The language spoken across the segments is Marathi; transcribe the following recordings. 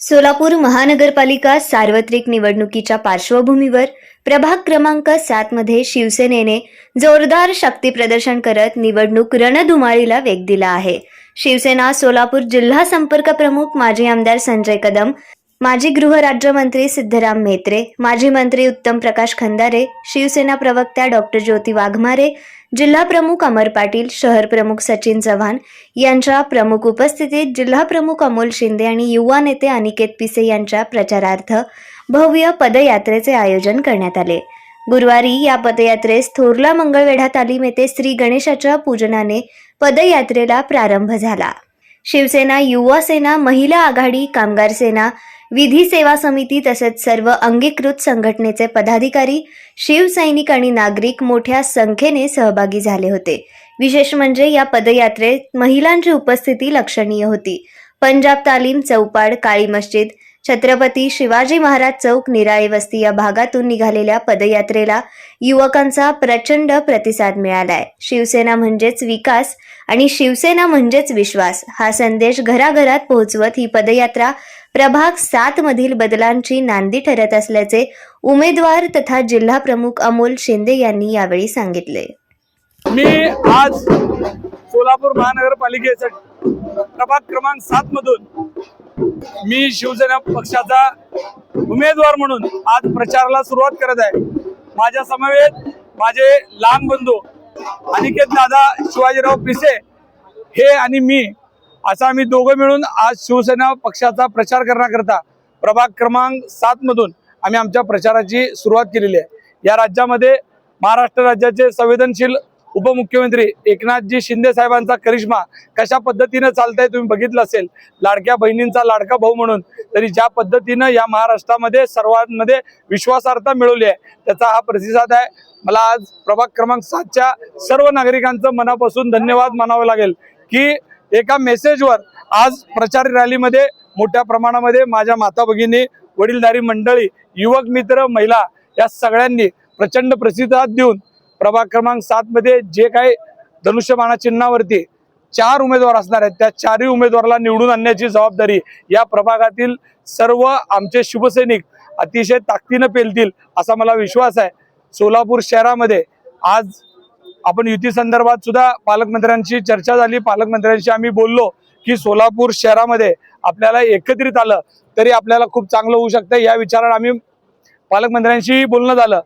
सोलापूर महानगरपालिका सार्वत्रिक निवडणुकीच्या पार्श्वभूमीवर प्रभाग क्रमांक सात मध्ये शिवसेनेने जोरदार शक्ती प्रदर्शन करत निवडणूक रणधुमाळीला वेग दिला आहे. शिवसेना सोलापूर जिल्हा संपर्क प्रमुख माजी आमदार संजय कदम माजी गृहराज्यमंत्री सिद्धराम म्हेत्रे माजी मंत्री उत्तम प्रकाश खंदारे शिवसेना प्रवक्त्या डॉक्टर ज्योती वाघमारे जिल्हा प्रमुख अमर पाटील शहर प्रमुख सचिन चव्हाण यांच्या प्रमुख उपस्थितीत जिल्हा प्रमुख अमोल शिंदे आणि युवा नेते अनिकेत पिसे यांच्या प्रचारार्थ भव्य पदयात्रेचे आयोजन करण्यात आले. गुरुवारी या पदयात्रेस थोरला मंगळवेढा तालीम येथे श्री गणेशाच्या पूजनाने पदयात्रेला प्रारंभ झाला. शिवसेना युवा सेना महिला आघाडी कामगार सेना विधी सेवा समिती तसेच सर्व अंगीकृत संघटनेचे पदाधिकारी शिवसैनिक आणि नागरिक मोठ्या संख्येने सहभागी झाले होते. विशेष म्हणजे या पदयात्रेत महिलांची उपस्थिती लक्षणीय होती. पंजाब तालीम चौपाड काळी मस्जिद छत्रपती शिवाजी महाराज चौक निराळे वस्ती या भागातून निघालेल्या पदयात्रेला युवकांचा प्रचंड प्रतिसाद मिळालाय. शिवसेना म्हणजेच विकास आणि शिवसेना म्हणजेच विश्वास हा संदेश घराघरात पोहोचवत ही पदयात्रा प्रभाग सात मधील बदलांची नांदी ठरत असल्याचे उमेदवार तथा जिल्हा प्रमुख अमोल शिंदे यांनी यावेळी सांगितले. मी आज सोलापूर महानगरपालिकेसाठी प्रभाग क्रमांक सात मधून मी शिवसेना पक्षाचा उमेदवार म्हणून आज प्रचाराला सुरुवात करत आहे. माझ्या समवेत माझे लहान बंधू अनिकेत दादा शिवाजीराव पिसे हे आणि मी असं आम्ही दोघं मिळून आज शिवसेना पक्षाचा प्रचार करण्याकरता प्रभाग क्रमांक सात मधून आम्ही आमच्या प्रचाराची सुरुवात केलेली आहे. या राज्यामध्ये महाराष्ट्र राज्याचे संवेदनशील उपमुख्यमंत्री एकनाथजी शिंदे साहेबांचा करिश्मा कशा पद्धतीनं चालतंय तुम्ही बघितलं असेल. लाडक्या बहिणींचा लाडका भाऊ म्हणून. तरी ज्या पद्धतीनं या महाराष्ट्रामध्ये सर्वांमध्ये विश्वासार्हता मिळवली आहे त्याचा हा प्रतिसाद आहे. मला आज प्रभाग क्रमांक सातच्या सर्व नागरिकांचं मनापासून धन्यवाद मानावं लागेल की एका मेसेजवर आज प्रचार रॅलीमध्ये मोठ्या प्रमाणामध्ये माझ्या माता भगिनी वडीलधारी मंडळी युवक मित्र महिला या सगळ्यांनी प्रचंड प्रतिसाद देऊन प्रभाग क्रमांक सात मध्ये जे काही धनुष्यबाणा चिन्हावरती चार उमेदवार असणार आहेत त्या चारही उमेदवाराला निवडून आणण्याची जबाबदारी या प्रभागातील सर्व आमचे शिवसैनिक अतिशय ताकदीनं पेलतील असा मला विश्वास आहे. सोलापूर शहरामध्ये आज आपण युती संदर्भात सुद्धा पालकमंत्र्यांशी चर्चा झाली. पालकमंत्र्यांशी आम्ही बोललो की सोलापूर शहरामध्ये आपल्याला एकत्रित आलं तरी आपल्याला खूप चांगलं होऊ शकतं. या विचाराने आम्ही पालकमंत्र्यांशीही बोलणं झालं.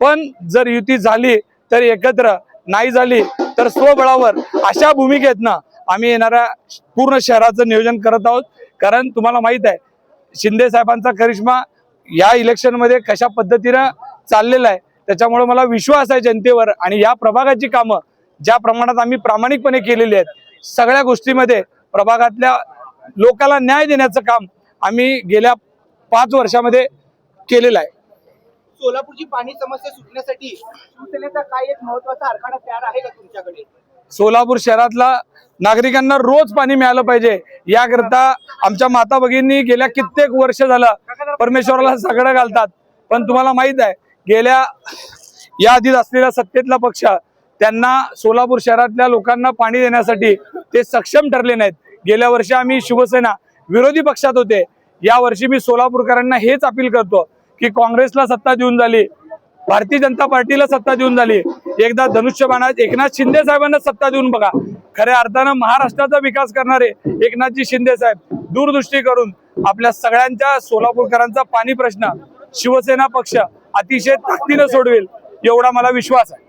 पण जर युती झाली तर एकत्र नाही झाली तर स्वबळावर अशा भूमिकेतनं आम्ही येणाऱ्या पूर्ण शहराचं नियोजन करत आहोत. कारण तुम्हाला माहीत आहे शिंदे साहेबांचा करिश्मा या इलेक्शनमध्ये कशा पद्धतीनं चाललेला आहे त्याच्यामुळे मला विश्वास आहे जनतेवर आणि या प्रभागाची कामं ज्या प्रमाणात आम्ही प्रामाणिकपणे केलेली आहेत सगळ्या गोष्टीमध्ये प्रभागातल्या लोकाला न्याय देण्याचं काम आम्ही गेल्या पाच वर्षामध्ये केलेलं आहे. सोलापूरची पाणी समस्या सुटण्यासाठी शिवसेनेचा काय एक महत्त्वाचा आराखडा तयार आहे का तुमच्याकडे? सोलापूर शहरातला नागरिकांना रोज पाणी मिळालं पाहिजे. याकरता आमच्या माता भगिनी गेल्या कित्येक वर्ष झालं परमेश्वराला सगळं घालतात. पण तुम्हाला माहीत आहे गेल्या या आधीच असलेला सत्तेतला पक्ष त्यांना सोलापूर शहरातल्या लोकांना पाणी देण्यासाठी ते सक्षम ठरले नाहीत. गेल्या वर्षी आम्ही शिवसेना विरोधी पक्षात होते. या वर्षी मी सोलापूरकरांना हेच अपील करतो की काँग्रेसला सत्ता देऊन झाली. भारतीय जनता पार्टीला सत्ता देऊन झाली. एकदा धनुष्यबाणा एकनाथ शिंदे साहेबांना सत्ता देऊन बघा. खऱ्या अर्थानं महाराष्ट्राचा विकास करणारे एकनाथजी शिंदे साहेब दूरदृष्टी करून आपल्या सगळ्यांच्या सोलापूरकरांचा पाणी प्रश्न शिवसेना पक्ष अतिशय ताकदीनं सोडवेल एवढा मला विश्वास आहे.